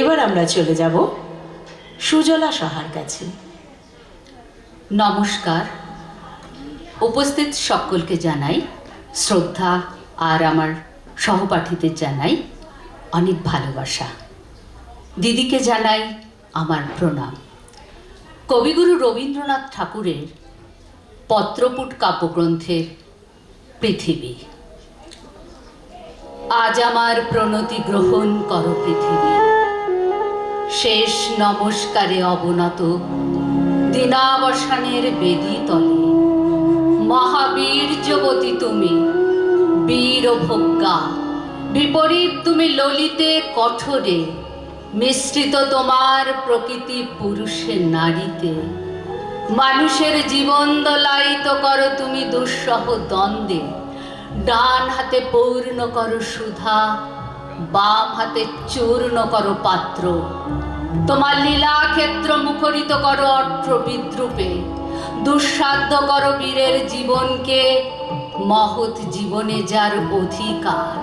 এবার আমরা চলে যাব সুজলা সাহার কাছে। নমস্কার। উপস্থিত সকলকে জানাই শ্রদ্ধা আর আমার সহপাঠীদের জানাই অনেক ভালোবাসা। দিদিকে জানাই আমার প্রণাম। কবিগুরু রবীন্দ্রনাথ ঠাকুরের পত্রপুট কাব্যগ্রন্থের পৃথিবী। আজ আমার প্রণতি গ্রহণ করো পৃথিবী। শেষ নমস্কারে অবনত দিনাবসানের বেদি তলে। মহাবীর্যবতী তুমি, বীর ভোগ্যা, বিপরীত তুমি ললিতে কঠোরে, মিশ্রিত তোমার প্রকৃতি পুরুষের নারীতে। মানুষের জীবন দোলায়িত করো তুমি দুঃসহ দ্বন্দ্বে, ডান হাতে পূর্ণ করো সুধা বাম হাতে চূর্ণ করো পাত্র। তোমার লীলা ক্ষেত্র মুখরিত করো অর্থ বিদ্রুপে। দুঃসাধ্য করো বীরের জীবনকে, মহৎ জীবনে যার অধিকার।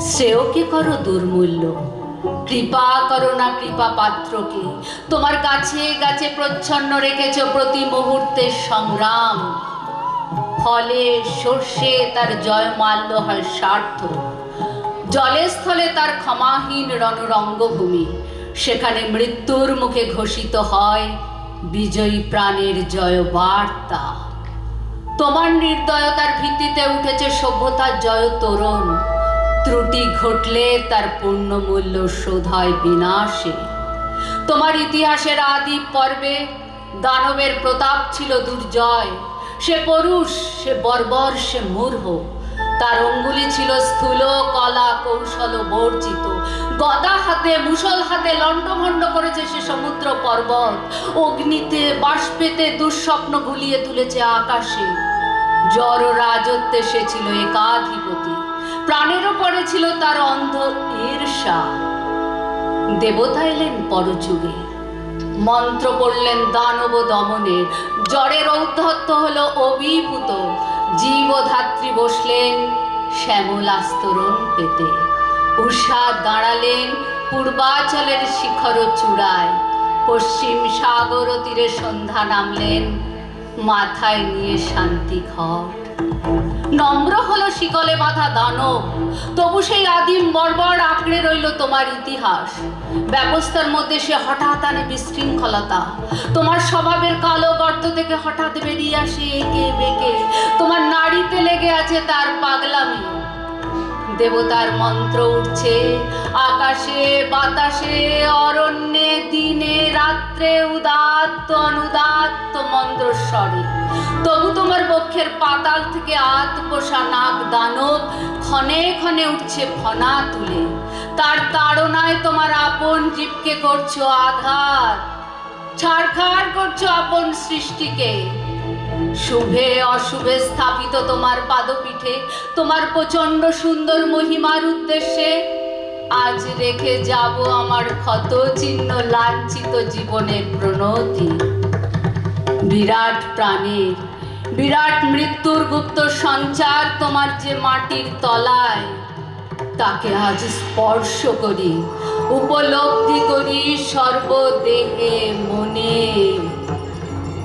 শ্রেয়কে করো দুর্মূল্য, কৃপা করো না কৃপা পাত্রকে। তোমার কাছে গাছে প্রচ্ছন্ন রেখেছ প্রতি মুহূর্তের সংগ্রাম। ফলে সর্ষে তার জয়মাল্য হয় স্বার্থ জলে স্থলে তার ক্ষমাহীন রণরঙ্গভূমি। সেখানে মৃত্যুর মুখে ঘোষিত হয় বিজয়ী প্রাণের জয় বার্তা তোমার নির্দয়তার ভিত্তিতে উঠেছে সভ্যতার জয় তরুণ। ত্রুটি ঘটলে তার পূর্ণমূল্য শোধ হয় বিনাশে। তোমার ইতিহাসের আদি পর্বে দানবের প্রতাপ ছিল দুর্জয়। সে পরুষ, সে বর্বর, সে মূর্হ তার অঙ্গুলি ছিল স্থূল কলা কৌশল বর্জিত। গদা হাতে মুসল হাতে লণ্ডভণ্ড করেছে সে সমুদ্র পর্বত। অগ্নিতে, বাষ্পেতে দুঃস্বপ্ন গুলিয়ে তুলেছে আকাশে। জড় রাজত্বে সে ছিল একাধিপতি। প্রাণের ওপরে ছিল তার অন্ধ ঈর্ষা। দেবতা এলেন পরযুগে। মন্ত্র পড়লেন দানব দমনের জ্বরের ঔদ্ধত্য হলো অভিভূত। জীবধাত্রী বসলেন শ্যামল আস্তরণ পেতে। উষা দাঁড়ালেন পূর্বাচলের শিখর চূড়ায়। পশ্চিম সাগর তীরে সন্ধ্যা নামলেন, মাথায় নিয়ে শান্তি ঘট নম্র হলো শিকলে বাঁধা দানব। তবু সেই আদিম বর্বর আঁকড়ে রইল তোমার ইতিহাস। ব্যবস্থার মধ্যে সে হঠাৎ আনে বিশৃঙ্খলতা। তোমার স্বভাবের কালো গর্ত থেকে হঠাৎ বেরিয়ে আসে এঁকে বেঁকে। তোমার নাড়িতে লেগে আছে তার পাগলামি। দেবতার মন্ত্র উঠছে। আকাশে, বাতাসে, অরণ্যে, দিনে, রাত্রে, উদাত্ত, অনুদাত্ত মন্ত্রস্বরে। তবু তোমার বক্ষের পাতাল থেকে আত পোষা নাগ দানব ক্ষণে ক্ষণে উঠছে ফনা তুলে। তার তাড়নায় তোমার আপন জীবকে করছ আঘাত। ছাড়খাড় করছ আপন সৃষ্টিকে। শুভে অশুভে স্থাপিত তোমার পাদপীঠে, তোমার প্রচণ্ড সুন্দর মহিমার উদ্দেশ্যে, আজ রেখে যাব আমার ক্ষত চিহ্ন লাঞ্ছিত জীবনের প্রণতি। বিরাট প্রাণীর, বিরাট মৃত্যুর গুপ্ত সঞ্চার তোমার যে মাটির তলায়, তাকে আজ স্পর্শ করি, উপলব্ধি করি সর্বদেহে মনে।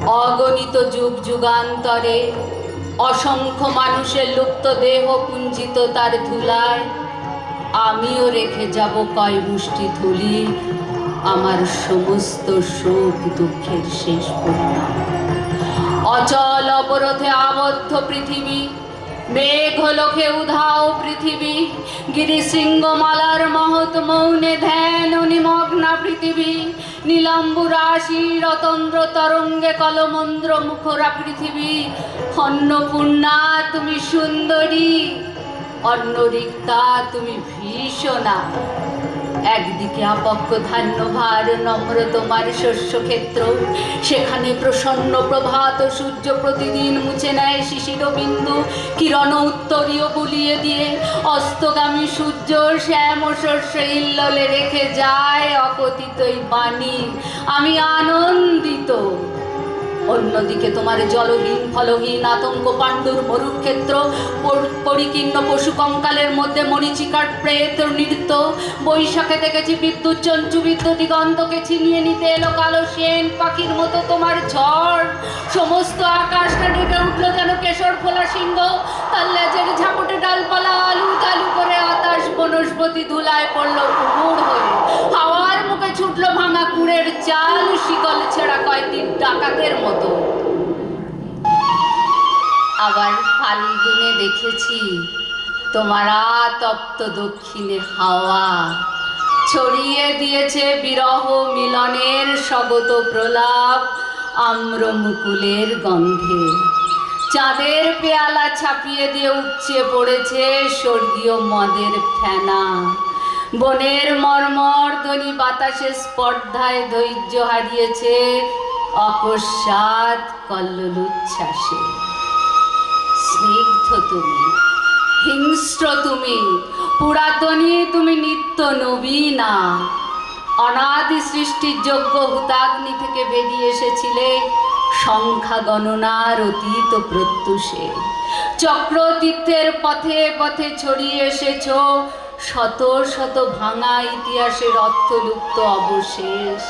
অগণিত যুগ যুগান্তরে অসংখ্য মানুষের লুপ্ত দেহ পুঞ্জিত তার ধুলায়। আমিও রেখে যাব কয় মুষ্টি ধুলি, আমার সমস্ত শোক দুঃখের শেষ পরিণাম। অচল অবরোধে আবদ্ধ পৃথিবী মেঘ লোকে উধাও পৃথিবী গিরি সিংহমালার মহৎ মৌনে ধ্যান নিমগ্না পৃথিবী, নীলাম্বু রাশি রতন্দ্র তরঙ্গে কলমন্দ্র মুখরা পৃথিবী, অন্নপূর্ণা তুমি সুন্দরী অন্নরিক্তা তুমি ভীষণা। একদিকে আপক্ষ ধান্য ভার, নম্র তোমার শস্যক্ষেত্র সেখানে প্রসন্ন প্রভাত সূর্য প্রতিদিন মুছে নেয় শিশির বিন্দু, কিরণ উত্তরীয় বুলিয়ে দিয়ে। অস্তগামী সূর্য শ্যাম শস্য ইল্ললে রেখে যায় অকথিতই বাণী। আমি আনন্দিত। অন্যদিকে তোমার জলহীন, ফলহীন, আতঙ্ক, পাণ্ডুর মরুক্ষেত্র পরিকীর্ণ পশু কঙ্কালের মধ্যে মরিচিকার প্রেত নৃত্য, বৈশাখে দেখেছি বিদ্যুৎ, চঞ্চু বিদ্যুৎ, দিগন্তকে ছিনিয়ে নিতে এলো কালো সেন পাখির মতো তোমার ঝড়। সমস্ত আকাশটা ডেকে উঠল যেন কেশর ফোলা সিংহ তার লেজের ঝাপটে ডালপালা আলু তালু করে আতাশ বনস্পতি ধুলায় পড়ল উমুর হয়ে। হাওয়ার ছুটলো ভাঙা কুড়ের চাল, শিকল ছেঁড়া কয়েকটি ডাকাতের মতো। আবার ফাল্গুনে দেখেছি, তোমার আতপ্ত দক্ষিণে হাওয়া। ছড়িয়ে দিয়েছে বিরহ মিলনের স্বগত প্রলাপ, আম্র মুকুলের গন্ধে। চাঁদের পেয়ালা ছাপিয়ে দিয়ে উপচে পড়েছে স্বর্গীয় মদের ফেনা। বনের মর্মর ধ্বনি বাতাসের স্পর্ধায় ধৈর্য হারিয়েছে স্নিগ্ধ তুমি, হিংস্র তুমি তুমি নিত্য নবীনা। অনাদি সৃষ্টির যোগ্য হুতাগ্নি থেকে বেরিয়ে এসেছিলে সংখ্যা গণনার অতীত প্রত্যুষে। চক্রতীর্থের পথে পথে ছড়িয়ে এসেছ শত শত ভাঙা ইতিহাসের অর্থলুপ্ত অবশেষ।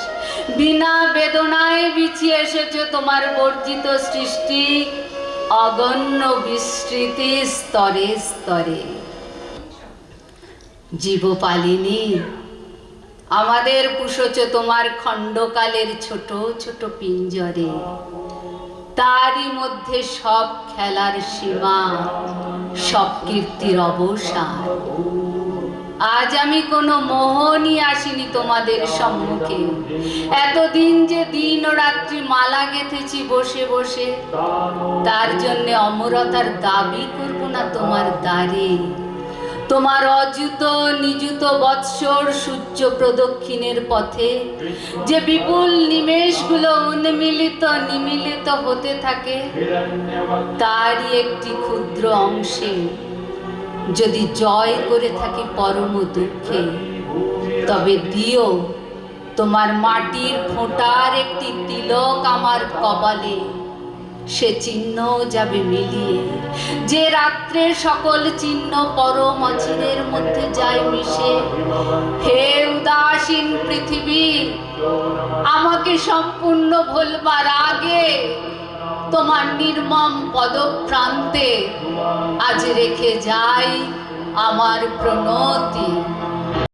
বিনা বেদনায় বিছিয়ে এসেছ তোমার বর্জিত সৃষ্টি, অগণ্য বিস্তৃতি স্তরে স্তরে। জীবপালিনী, আমাদের পুষছ তোমার খণ্ডকালের ছোট ছোট পিঞ্জরে। তারই মধ্যে সব খেলার সীমা, সব কীর্তির অবসান। আজ আমি কোনো মোহনই আসিনি তোমাদের সম্মুখে। এতদিন যে দিন ও রাত্রি মালা গেথেছি বসে বসে, তার জন্যে অমরতার দাবি করব না তোমার দ্বারে। তোমার অযুত নিযুত বৎসর সূর্য প্রদক্ষিণের পথে, যে বিপুল নিমেষগুলো উন্মিলিত নিমিলিত হতে থাকে, তারই একটি ক্ষুদ্র অংশে যদি জয় করে থাকি পরম দুঃখে, তবে দিও, তোমার মাটির ফোঁটার একটি তিলক আমার কপালে। সে চিহ্ন যাবে মিলিয়ে, যে রাত্রে সকল চিহ্ন পরম অচিরের মধ্যে যায় মিশে। হে উদাসীন পৃথিবী, আমাকে সম্পূর্ণ ভুলবার আগে তোমার নির্মম পদপ্রান্তে আজ রেখে যাই আমার প্রণতি।